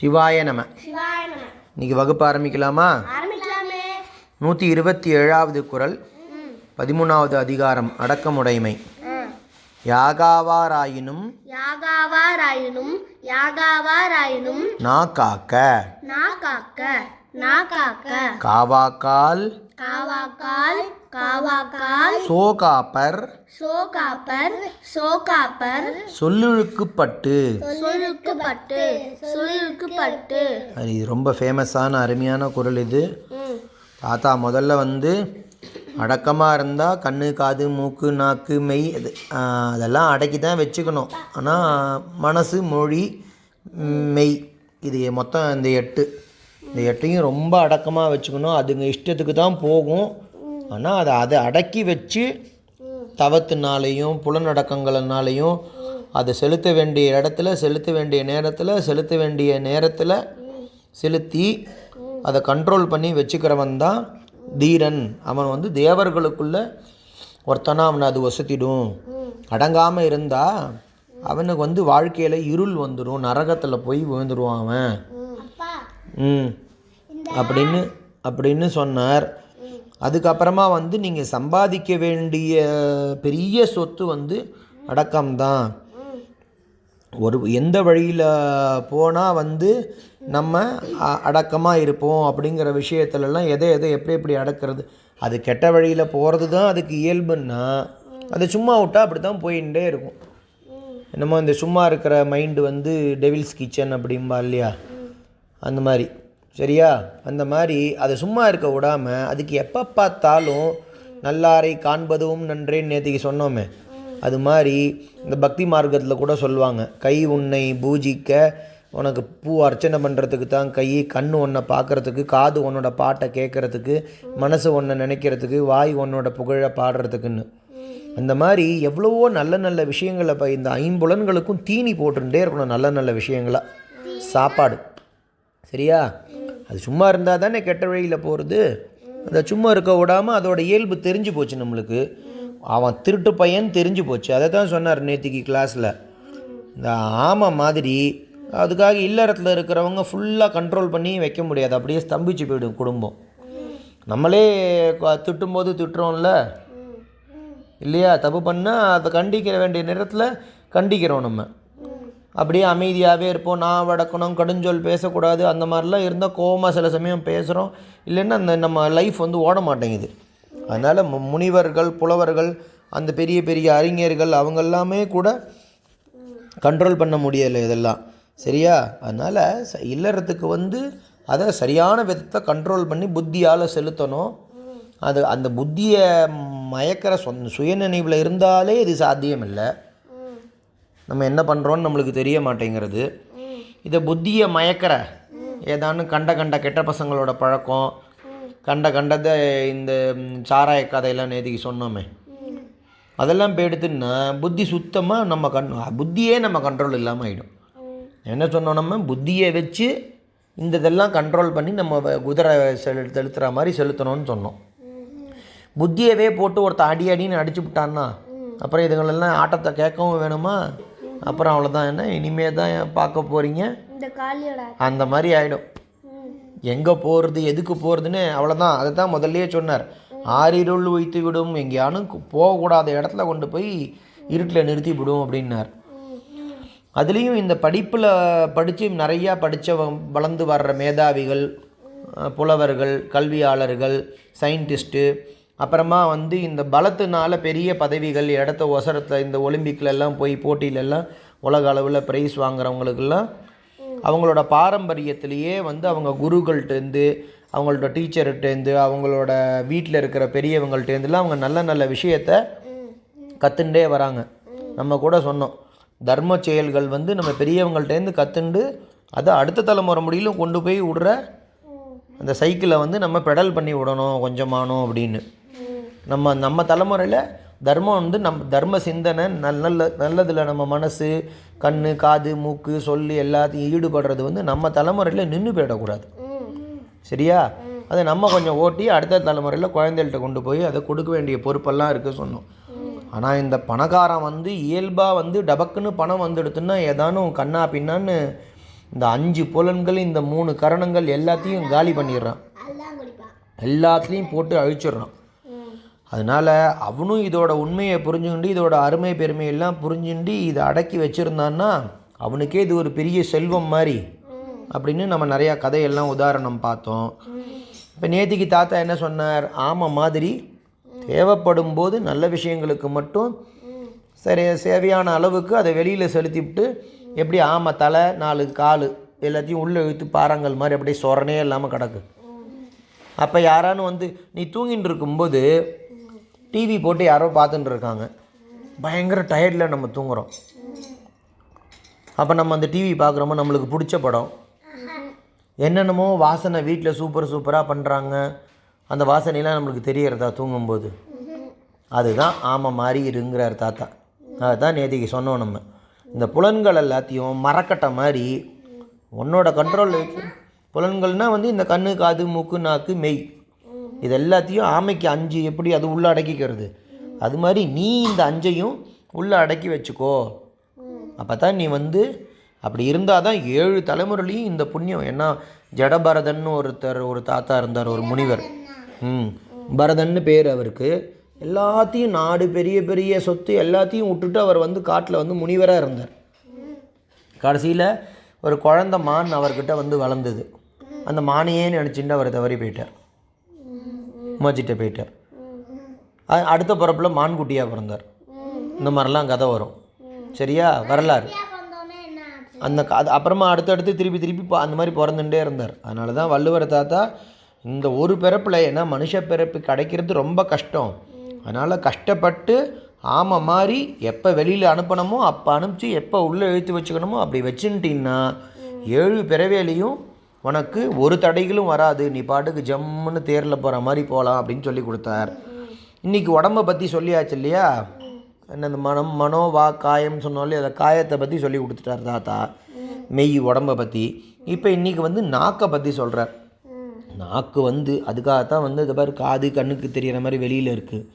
சிவாய நம. இன்னைக்கு வகுப்பு ஆரம்பிக்கலாமா? நூற்றி இருபத்தி ஏழாவது குரல் பதிமூணாவது அதிகாரம் அடக்கமுடைமை. யாகாவாராயினும் யாகாவாராயினும் யாகாவாராயினும் நா காக்க. நா காக்க நா காக்க. காவாக்கால் காவாக்கால் காவாக்கால். சோகாப்பர். சோகாப்பர் சோகாப்பர். சொல்லுழுக்குப்பட்டு. சொல்லுக்குப்பட்டு சொல்லுக்குப்பட்டு அது இது ரொம்ப ஃபேமஸான அருமையான குரல் இது. தாத்தா முதல்ல வந்து அடக்கமாக இருந்தால் கண்ணு காது மூக்கு நாக்கு மெய் ஆ, அதெல்லாம் அடக்கி தான் வச்சுக்கணும். ஆனால் மனசு மொழி மெய் இது மொத்தம் இந்த எட்டு. இந்த எட்டையும் ரொம்ப அடக்கமாக வச்சுக்கணும். அதுங்க இஷ்டத்துக்கு தான் போகும். ஆனால் அதை அதை அடக்கி வச்சு தவத்தினாலையும் புலனடக்கங்களினாலையும் அதை செலுத்த வேண்டிய இடத்துல செலுத்த வேண்டிய நேரத்தில் செலுத்த வேண்டிய நேரத்தில் செலுத்தி அதை கண்ட்ரோல் பண்ணி வச்சுக்கிறவன் தான் தீரன். அவன் வந்து தேவர்களுக்குள்ள ஒருத்தனா அவனை அது வசத்திடும் அடங்காமல் இருந்தால் அவனுக்கு வந்து வாழ்க்கையில் இருள் வந்துடும் நரகத்தில் போய் விழுந்துருவான் அவன். ம். அப்படின்னு அப்படின்னு சொன்னார். அதுக்கப்புறமா வந்து நீங்கள் சம்பாதிக்க வேண்டிய பெரிய சொத்து வந்து அடக்கம்தான். ஒரு எந்த வழியில் போனால் வந்து நம்ம அடக்கமாக இருப்போம் அப்படிங்கிற விஷயத்துலலாம் எதை எதை எப்படி எப்படி அடக்கிறது? அது கெட்ட வழியில் போகிறது தான் அதுக்கு இயல்புன்னா அது சும்மா விட்டால் அப்படி தான் போயிட்டே இருக்கும். என்னமோ இந்த சும்மா இருக்கிற மைண்டு வந்து டெவில்ஸ் கிச்சன் அப்படிம்பா இல்லையா? அந்த மாதிரி. சரியா? அந்த மாதிரி அதை சும்மா இருக்க விடாமல் அதுக்கு எப்போ பார்த்தாலும் நல்லாரை காண்பதும் நன்றேன்னு நேற்றுக்கு சொன்னோமே. அது மாதிரி இந்த பக்தி மார்க்கத்தில் கூட சொல்லுவாங்க கை உன்னை பூஜிக்க உனக்கு பூ அர்ச்சனை பண்ணுறதுக்கு தான் கை கண் ஒன்றை பார்க்குறதுக்கு காது உன்னோட பாட்டை கேட்குறதுக்கு மனசு ஒன்றை நினைக்கிறதுக்கு வாய் உன்னோட புகழை பாடுறதுக்குன்னு. அந்த மாதிரி எவ்வளவோ நல்ல நல்ல விஷயங்களை இப்போ இந்த ஐம்புலன்களுக்கும் தீனி போட்டுட்டே இருக்கணும் நல்ல நல்ல விஷயங்களாக சாப்பாடு. சரியா? அது சும்மா இருந்தால் தானே கெட்ட வழியில் போகிறது அதை சும்மா இருக்க விடாமல் அதோட இயல்பு தெரிஞ்சு போச்சு நம்மளுக்கு. அவன் திருட்டு பையன் தெரிஞ்சு போச்சு. அதை தான் சொன்னார் நேத்திக்கு கிளாஸில் இந்த ஆமை மாதிரி அதுக்காக இல்லறத்தில் இருக்கிறவங்க ஃபுல்லாக கண்ட்ரோல் பண்ணி வைக்க முடியாது. அப்படியே ஸ்தம்பிச்சு போயிடும் குடும்பம். நம்மளே திட்டும் திட்டும்போது திட்டுறோம்ல? இல்லையா? தப்பு பண்ணால் அதை கண்டிக்கிற வேண்டிய நேரத்தில் கண்டிக்கிறோம் நம்ம. அப்படியே அமைதியாகவே இருப்போம். நான் வடக்கணும் கடுஞ்சொல் பேசக்கூடாது. அந்த மாதிரிலாம் இருந்தால் கோபமாக சில சமயம் பேசுகிறோம். இல்லைன்னா அந்த நம்ம லைஃப் வந்து ஓட மாட்டேங்குது. அதனால் மு- முனிவர்கள் புலவர்கள் அந்த பெரிய பெரிய அறிஞர்கள் அவங்க எல்லாமே கூட கண்ட்ரோல் பண்ண முடியலை இதெல்லாம். சரியா? அதனால் ச இல்லறத்துக்கு வந்து அதை சரியான விதத்தை கண்ட்ரோல் பண்ணி புத்தியால் செலுத்தணும். அது அந்த புத்தியை மயக்கிற சொந்த சுயநினைவில் இருந்தாலே இது சாத்தியம் இல்லை நம்ம என்ன பண்ணுறோன்னு நம்மளுக்கு தெரிய மாட்டேங்கிறது. இதை புத்தியை மயக்கிற ஏதானு கண்ட கண்ட கெட்ட பசங்களோட பழக்கம் கண்ட கண்டதை இந்த சாராய கதையெல்லாம் நேதிக்கு சொன்னோமே. அதெல்லாம் போயிடுதுன்னா புத்தி சுத்தமாக நம்ம கண் புத்தியே நம்ம கண்ட்ரோல் இல்லாமல் ஆகிடும் என்ன சொன்னோம் நம்ம? புத்தியை வச்சு இந்த இதெல்லாம் கண்ட்ரோல் பண்ணி நம்ம வ- குதிரை செலு செலுத்துகிற மாதிரி செலுத்தணும்னு சொன்னோம். புத்தியவே போட்டு ஒருத்தன் அடி அடின்னு அடிச்சு விட்டான்னா அப்புறம் இதுங்களெல்லாம் ஆட்டத்தை கேட்கவும் வேணுமா? அப்புறம் அவ்வளோதான் என்ன? இனிமே தான் பார்க்க போகிறீங்க அந்த மாதிரி ஆகிடும் எங்கே போகிறது எதுக்கு போகிறதுன்னு அவ்வளோதான் அதை தான் முதல்லயே சொன்னார். ஆறிருள் உய்த்து விடும். எங்கேயானும் போகக்கூடாத இடத்துல கொண்டு போய் இருட்டில் நிறுத்தி விடும் அப்படின்னார். அதுலேயும் இந்த படிப்பில் படித்து நிறையா படித்த வளர்ந்து வர்ற மேதாவிகள் புலவர்கள் கல்வியாளர்கள் சயின்டிஸ்ட்டு அப்புறமா வந்து இந்த பலத்தினால பெரிய பதவிகள் இடத்த ஒசரத்தை இந்த ஒலிம்பிக்ல எல்லாம் போய் போட்டியிலெல்லாம் உலக அளவில் ப்ரைஸ் வாங்குறவங்களுக்கெல்லாம் அவங்களோட பாரம்பரியத்திலேயே வந்து அவங்க குருக்கள்கிட்டேருந்து அவங்களோட டீச்சர்கிட்டேருந்து அவங்களோட வீட்டில் இருக்கிற பெரியவங்கள்ட்டேருந்துலாம் அவங்க நல்ல நல்ல விஷயத்த கற்றுண்டே வராங்க. நம்ம கூட சொன்னோம். தர்ம செயல்கள் வந்து நம்ம பெரியவங்கள்ட்டேருந்து கற்றுண்டு அதை அடுத்த தலைமுறை முடியிலும் கொண்டு போய் விடுற அந்த சைக்கிளை வந்து நம்ம பெடல் பண்ணி விடணும் கொஞ்சமானோம் அப்படின்னு. நம்ம நம்ம தலைமுறையில் தர்மம் வந்து நம்ம தர்ம சிந்தனை நல்ல நல்ல நல்லதில் நம்ம மனசு கண் காது மூக்கு சொல்லு எல்லாத்தையும் ஈடுபடுறது வந்து நம்ம தலைமுறையில் நின்று போயிடக்கூடாது. சரியா? அதை நம்ம கொஞ்சம் ஓட்டி அடுத்த தலைமுறையில் குழந்தைகள்கிட்ட கொண்டு போய் அதை கொடுக்க வேண்டிய பொறுப்பெல்லாம் இருக்குது சொன்னோம். ஆனால் இந்த பணக்காரன் வந்து இயல்பாக வந்து டபக்குன்னு பணம் வந்துடுத்துன்னா ஏதானும் கண்ணா பின்னான்னு இந்த அஞ்சு புலன்கள் இந்த மூணு கரணங்கள் எல்லாத்தையும் காலி பண்ணிடுறான். எல்லாத்துலேயும் போட்டு அழிச்சிடுறான். அதனால் அவனும் இதோட உண்மையை புரிஞ்சுக்கிண்டு இதோட அருமை பெருமையெல்லாம் புரிஞ்சுண்டு இதை அடக்கி வச்சுருந்தான்னா அவனுக்கே இது ஒரு பெரிய செல்வம் மாதிரி. அப்படின்னு நம்ம நிறையா கதையெல்லாம் உதாரணம் பார்த்தோம். இப்போ நேத்திக்கு தாத்தா என்ன சொன்னார்? ஆமை மாதிரி தேவைப்படும் போது நல்ல விஷயங்களுக்கு மட்டும் சரி சேவையான அளவுக்கு அதை வெளியில் செலுத்திவிட்டு எப்படி ஆமை தலை நாலு கால் எல்லாத்தையும் உள்ளே இழுத்து பாறாங்கல் மாதிரி அப்படியே சொரணே இல்லாமல் கிடக்கு. அப்போ யாரானு வந்து நீ தூங்கின்னு இருக்கும்போது டிவி போட்டு யாரோ பார்த்துட்டு இருக்காங்க பயங்கர டயர்டில் நம்ம தூங்குறோம். அப்போ நம்ம அந்த டிவி பார்க்குறோமோ நம்மளுக்கு பிடிச்ச படம். என்னென்னமோ வாசனை வீட்டில் சூப்பர் சூப்பராக பண்ணுறாங்க அந்த வாசனைலாம் நம்மளுக்கு தெரியறதா தூங்கும்போது. அதுதான் ஆமாம் மாதிரி இருங்கிறார் தாத்தா. அதுதான் நேத்திக்கு சொன்னோம் நம்ம. இந்த புலன்கள் எல்லாத்தையும் மறக்கட்ட மாதிரி உன்னோட கண்ட்ரோலில் வச்சு புலன்கள்னால் வந்து இந்த கண்ணு காது மூக்கு நாக்கு மெய். இது எல்லாத்தையும் ஆமைக்கு அஞ்சு எப்படி அது உள்ளே அடக்கிக்கிறது? அது மாதிரி நீ இந்த அஞ்சையும் உள்ளே அடக்கி வச்சுக்கோ. அப்போ தான் நீ வந்து அப்படி இருந்தால் தான் ஏழு தலைமுறையிலையும் இந்த புண்ணியம். ஏன்னா ஜடபரதன் ஒருத்தர் ஒரு தாத்தா இருந்தார் ஒரு முனிவர். ம் பரதன்னு பேர் அவருக்கு. எல்லாத்தையும் நாடு பெரிய பெரிய சொத்து எல்லாத்தையும் விட்டுட்டு அவர் வந்து காட்டில் வந்து முனிவராக இருந்தார். கடைசியில் ஒரு குழந்த மான் அவர்கிட்ட வந்து வளர்ந்தது. அந்த மானையே நினச்சிட்டு அவர் தவறி போயிட்டார். உமாச்சிட்ட போயிட்டார். அடுத்த பிறப்பில் மான்குட்டியாக பிறந்தார். இந்த மாதிரிலாம் கதை வரும். சரியா? வரலாறு. அந்த க- அது அப்புறமா அடுத்தடுத்து திருப்பி திருப்பி அந்த மாதிரி பிறந்துட்டே இருந்தார். அதனால தான் வள்ளுவர் தாத்தா இந்த ஒரு பிறப்பில் ஏன்னா மனுஷ பிறப்பு கிடைக்கிறது ரொம்ப கஷ்டம். அதனால் கஷ்டப்பட்டு ஆமை மாதிரி எப்போ வெளியில் அனுப்பணுமோ அப்போ அனுப்பிச்சு எப்போ உள்ளே இழுத்து வச்சுக்கணுமோ அப்படி வச்சுட்டின்னா ஏழு பிறவேலையும் உனக்கு ஒரு தடைகளும் வராது. நீ பாட்டுக்கு ஜம்முன்னு தேரில் போகிற மாதிரி போகலாம் அப்படின்னு சொல்லி கொடுத்தார். இன்றைக்கி உடம்பை பற்றி சொல்லியாச்சு இல்லையா? என்ன இந்த மனம் மனோ வா காயம்னு சொன்னாலே அதை காயத்தை பற்றி சொல்லி கொடுத்துட்டார் தாத்தா. மெய் உடம்பை பற்றி இப்போ இன்றைக்கி வந்து நாக்கை பற்றி சொல்கிறார் நாக்கு வந்து அதுக்காகத்தான் வந்து இது பாரு காது கண்ணுக்கு தெரியற மாதிரி வெளியில் இருக்குது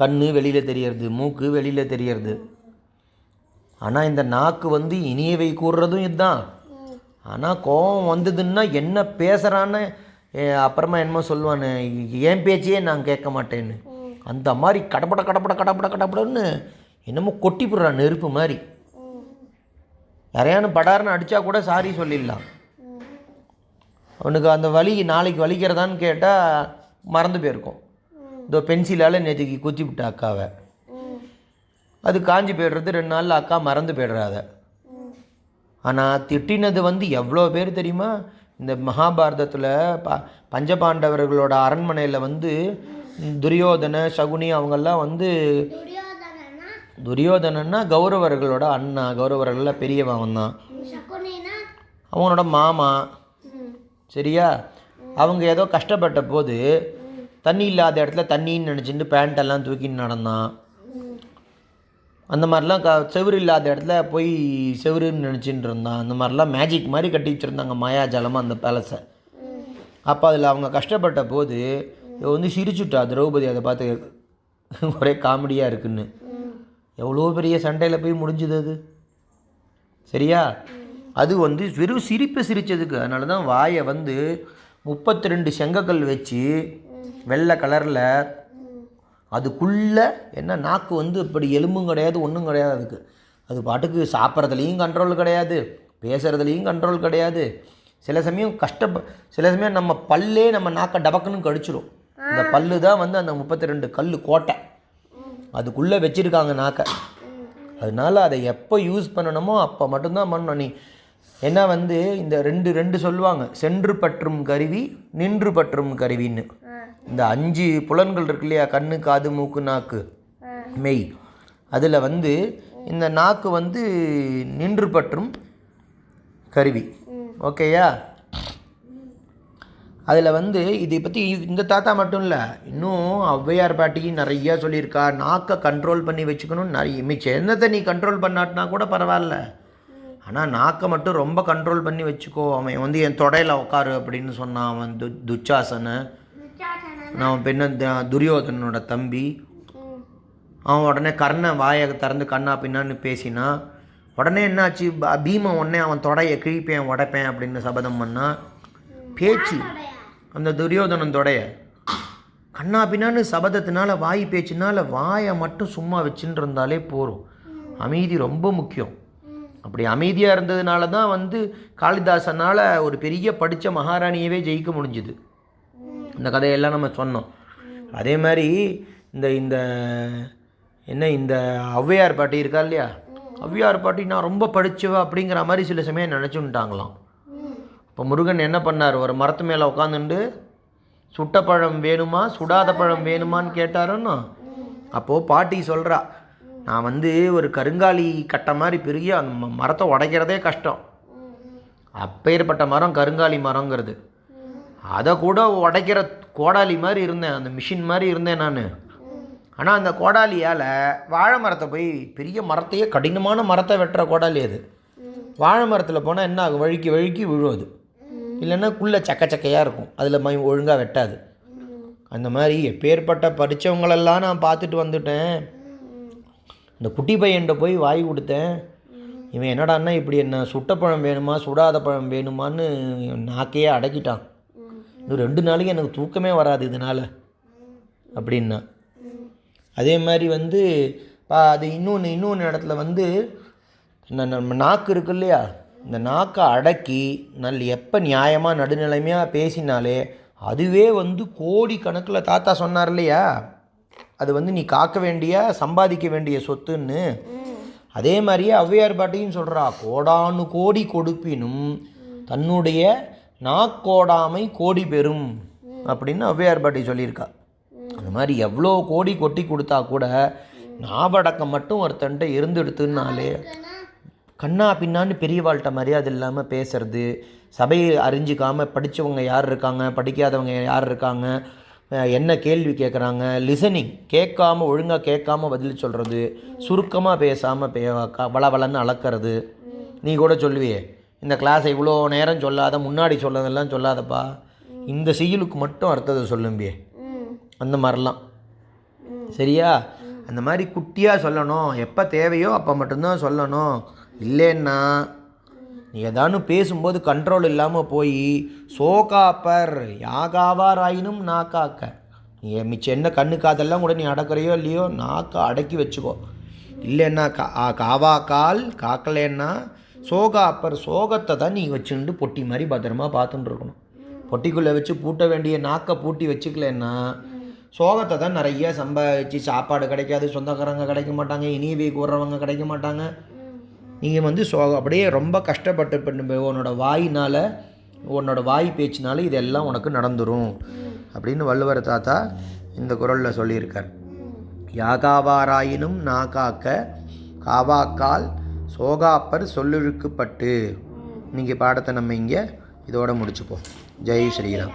கண் வெளியில் தெரியறது மூக்கு வெளியில் தெரியறது. ஆனால் இந்த நாக்கு வந்து இனியவை கூறுறதும் இதுதான். ஆனால் கோபம் வந்ததுன்னா என்ன பேசுகிறான்னு அப்புறமா என்னமோ சொல்லுவானு என் பேச்சையே நான் கேட்க மாட்டேன்னு. அந்த மாதிரி கடப்பட கடப்பட கடப்பட கடப்படன்னு என்னமோ கொட்டி போடுறான் நெருப்பு மாதிரி. யாரையானு படாருன்னு அடித்தா கூட சாரி சொல்லிடலாம். அவனுக்கு அந்த வலி நாளைக்கு வலிக்கிறதான்னு கேட்டால் மறந்து போயிருக்கும். இதோ பென்சிலால் நேற்றுக்கு குத்தி விட்ட அக்காவை. அது காஞ்சி போய்டுறது ரெண்டு நாளில் அக்கா மறந்து போய்டுறாத ஆனால் திட்டினது வந்து எவ்வளோ பேர் தெரியுமா? இந்த மகாபாரதத்தில் ப பஞ்சபாண்டவர்களோட அரண்மனையில் வந்து துரியோதன சகுனி அவங்கெல்லாம் வந்து துரியோதனா துரியோதனன்னா கௌரவர்களோட அண்ணா கௌரவர்களில் பெரியவன் தான் அவனோட மாமா. சரியா? அவங்க ஏதோ கஷ்டப்பட்ட போது தண்ணி இல்லாத இடத்துல தண்ணின்னு நினச்சிட்டு பேண்ட்டெல்லாம் தூக்கின்னு நடந்தான். அந்த மாதிரிலாம் க செவுரு இல்லாத இடத்துல போய் செவுருன்னு நினச்சிட்டு இருந்தான். அந்த மாதிரிலாம் மேஜிக் மாதிரி கட்டி வச்சுருந்தாங்க மாயாஜாலமாக அந்த பேலஸை அப்போ அதில் அவங்க கஷ்டப்பட்ட போது வந்து சிரிச்சுட்டா திரௌபதி அதை பார்த்து ஒரே காமெடியாக இருக்குன்னு. எவ்வளோ பெரிய சண்டையில் போய் முடிஞ்சுது அது? சரியா? அது வந்து வெறும் சிரிப்பு சிரித்ததுக்கு அதனால தான் வாயை வந்து முப்பத்தி ரெண்டு செங்கக்கல் வச்சு வெள்ளை கலரில் அதுக்குள்ளே என்ன நாக்கு வந்து இப்படி எலும்பும் கிடையாது ஒன்றும் கிடையாது அதுக்கு. அது பாட்டுக்கு சாப்பிட்றதுலேயும் கண்ட்ரோல் கிடையாது பேசுகிறதுலேயும் கண்ட்ரோல் கிடையாது. சில சமயம் கஷ்டப்ப சில சமயம் நம்ம பல்லே நம்ம நாக்கை டபக்குன்னு கடிச்சிரும். இந்த பல்லு தான் வந்து அந்த முப்பத்தி ரெண்டு கல் கோட்டை அதுக்குள்ளே வச்சுருக்காங்க நாக்கை. அதனால அதை எப்போ யூஸ் பண்ணணுமோ அப்போ மட்டும்தான் பண்ணணும். நீ என்ன வந்து இந்த ரெண்டு ரெண்டு சொல்லுவாங்க சென்று பற்றும் கருவி நின்று பற்றும் கருவின்னு. இந்த அஞ்சு புலன்கள் இருக்கு இல்லையா? கண்ணு காது மூக்கு நாக்கு. மெய். அதில் வந்து இந்த நாக்கு வந்து நின்று பற்றும் கருவி. ஓகேயா? அதில் வந்து இதை பற்றி இந்த தாத்தா மட்டும் இல்லை இன்னும் ஔவையார் பாட்டி நிறையா சொல்லியிருக்கா. நாக்கை கண்ட்ரோல் பண்ணி வச்சுக்கணும் நிறைய மிச்சம் என்னத்தை நீ கண்ட்ரோல் பண்ணாட்டினா கூட பரவாயில்ல. ஆனால் நாக்கை மட்டும் ரொம்ப கண்ட்ரோல் பண்ணி வச்சுக்கோ. அவன் வந்து என் தொடையில் உட்காரு அப்படின்னு சொன்னான் அவன் து துச்சாசனை. நான் பெண்ண துரியோதனோட துரியோதனனோட தம்பி. அவன் உடனே கர்ணன் வாயை திறந்து கண்ணா பின்னான்னு பேசினா உடனே என்னாச்சு? பீம பீமன் உடனே அவன் தொடையை கிழிப்பேன் உடைப்பேன் அப்படின்னு சபதம் பண்ணால் பேச்சு. அந்த துரியோதனன் தொடைய. கண்ணா பின்னான்னு சபதத்தினால வாய் பேச்சுனால வாயை மட்டும் சும்மா வச்சுட்டு இருந்தாலே போதும் அமைதி ரொம்ப முக்கியம். அப்படி அமைதியாக இருந்ததுனால தான் வந்து காளிதாசனால் ஒரு பெரிய படித்த மகாராணியவே ஜெயிக்க முடிஞ்சுது. இந்த கதையெல்லாம் நம்ம சொன்னோம். அதே மாதிரி இந்த இந்த என்ன இந்த ஔவையார் பாட்டி இருக்கா இல்லையா? ஔவையார் பாட்டி நான் ரொம்ப படித்தவ அப்படிங்கிற மாதிரி சில சமயம் நினச்சுட்டாங்களாம் இப்போ முருகன் என்ன பண்ணார்? ஒரு மரத்து மேலே உட்காந்துண்டு சுட்ட பழம் வேணுமா? சுடாத பழம் வேணுமான்னு கேட்டாருன்னு? அப்போது பாட்டி சொல்கிறா நான் வந்து ஒரு கருங்காலி கட்டை மாதிரி பெரிய அந்த மரத்தை உடைக்கிறதே கஷ்டம். அப்பேற்பட்ட மரம் கருங்காலி மரங்கிறது. அதை கூட உடைக்கிற கோடாலி மாதிரி இருந்தேன் அந்த மிஷின் மாதிரி இருந்தேன் நான். ஆனால் அந்த கோடாலியால் வாழை மரத்தை போய் பெரிய மரத்தையே கடினமான மரத்தை வெட்டுற கோடாலி அது. வாழை மரத்தில் போனால் என்ன ஆகும்? வழுக்கி வழுக்கி விழும் அது. இல்லைன்னா குள்ளே சக்க சக்கையாக இருக்கும். அதில் மை ஒழுங்காக வெட்டாது. அந்த மாதிரி எப்பேற்பட்ட படித்தவங்களெல்லாம் நான் பார்த்துட்டு வந்துட்டேன். இந்த குட்டி பையன்கிட்ட போய் வாய் கொடுத்தேன். இவன் என்னடான்னா இப்படி என்ன? சுட்ட பழம் வேணுமா? சுடாத பழம் வேணுமான்னு நாக்கையே அடக்கிட்டான். இன்னும் ரெண்டு நாளைக்கு எனக்கு தூக்கமே வராது இதனால். அப்படின்னா. அதே மாதிரி வந்து பா- அது இன்னொன்று இன்னொன்று இடத்துல வந்து நம்ம நாக்கு இருக்கு இல்லையா? இந்த நாக்கை அடக்கி நல்ல எப்போ நியாயமாக நடுநிலைமையாக பேசினாலே அதுவே வந்து கோடி கணக்கில் தாத்தா சொன்னார் இல்லையா? அது வந்து நீ காக்க வேண்டிய சம்பாதிக்க வேண்டிய சொத்துன்னு. அதே மாதிரியே ஔவையார் பாட்டையும் சொல்கிறா கோடானு கோடி கொடுப்பினும் தன்னுடைய நாக்கோடாமை கோடி பெறும் அப்படின்னு ஔவையார் பாட்டி சொல்லியிருக்கா. அந்த மாதிரி எவ்வளோ கோடி கொட்டி கொடுத்தா கூட நாவடக்கம் மட்டும் ஒருத்தன்ட்ட இருந்துடுத்துனாலே கண்ணா பின்னான்னு பெரியவாள்கிட்ட மரியாதை இல்லாமல் பேசுறது சபையை அறிஞ்சிக்காமல் படித்தவங்க யார் இருக்காங்க படிக்காதவங்க யார் இருக்காங்க என்ன கேள்வி கேட்குறாங்க லிசனிங் கேட்காம ஒழுங்காக கேட்காம பதில் சொல்கிறது சுருக்கமாக பேசாமல் பே வள வளவளன்னு அளக்கிறது. நீ கூட சொல்லுவியே. இந்த கிளாஸை இவ்வளோ நேரம் சொல்லாத முன்னாடி சொல்லதெல்லாம் சொல்லாதப்பா. இந்த செய்யுளுக்கு மட்டும் அர்த்தத்தை சொல்லும்பியே அந்த மாதிரிலாம். சரியா? அந்த மாதிரி குட்டியாக சொல்லணும். எப்போ தேவையோ அப்போ மட்டும்தான் சொல்லணும். இல்லைன்னா நீ ஏதானு பேசும்போது கண்ட்ரோல் இல்லாமல் போய் சோகாப்பர் யாகாவாராயினும் நாக்காக்க. நீ மிச்சம் என்ன கண்ணு காதெல்லாம் கூட நீ அடக்குறையோ இல்லையோ நாக்கை அடக்கி வச்சுக்கோ. இல்லைன்னா கா ஆ, காவா கால் காக்கலைன்னா சோகாப்பர் சோகத்தை தான் நீ வச்சுட்டு பொட்டி மாதிரி பத்திரமா பார்த்துட்டு இருக்கணும் பொட்டிக்குள்ளே வச்சு பூட்ட வேண்டிய நாக்கை பூட்டி வச்சுக்கலன்னா சோகத்தை தான் நிறைய சம்பாதிச்சு சாப்பாடு கிடைக்காது சொந்தக்காரங்க கிடைக்க மாட்டாங்க இனியவை கூறுறவங்க கிடைக்க மாட்டாங்க. நீங்கள் வந்து சோகம் அப்படியே ரொம்ப கஷ்டப்பட்டு பண்ணு உன்னோட வாயினால் உன்னோட வாய் பேச்சினால இதெல்லாம் உனக்கு நடந்துடும் அப்படின்னு வள்ளுவர் தாத்தா இந்த குரலில் சொல்லியிருக்கார். யாகாவாராயினும் நாகாக்க காவாக்கால் சோகாப்பர் சொல்லுழுக்குப்பட்டு. நீங்கள் பாடத்தை நம்ம இங்கே இதோட முடிச்சுப்போம். ஜெய் ஸ்ரீராம்.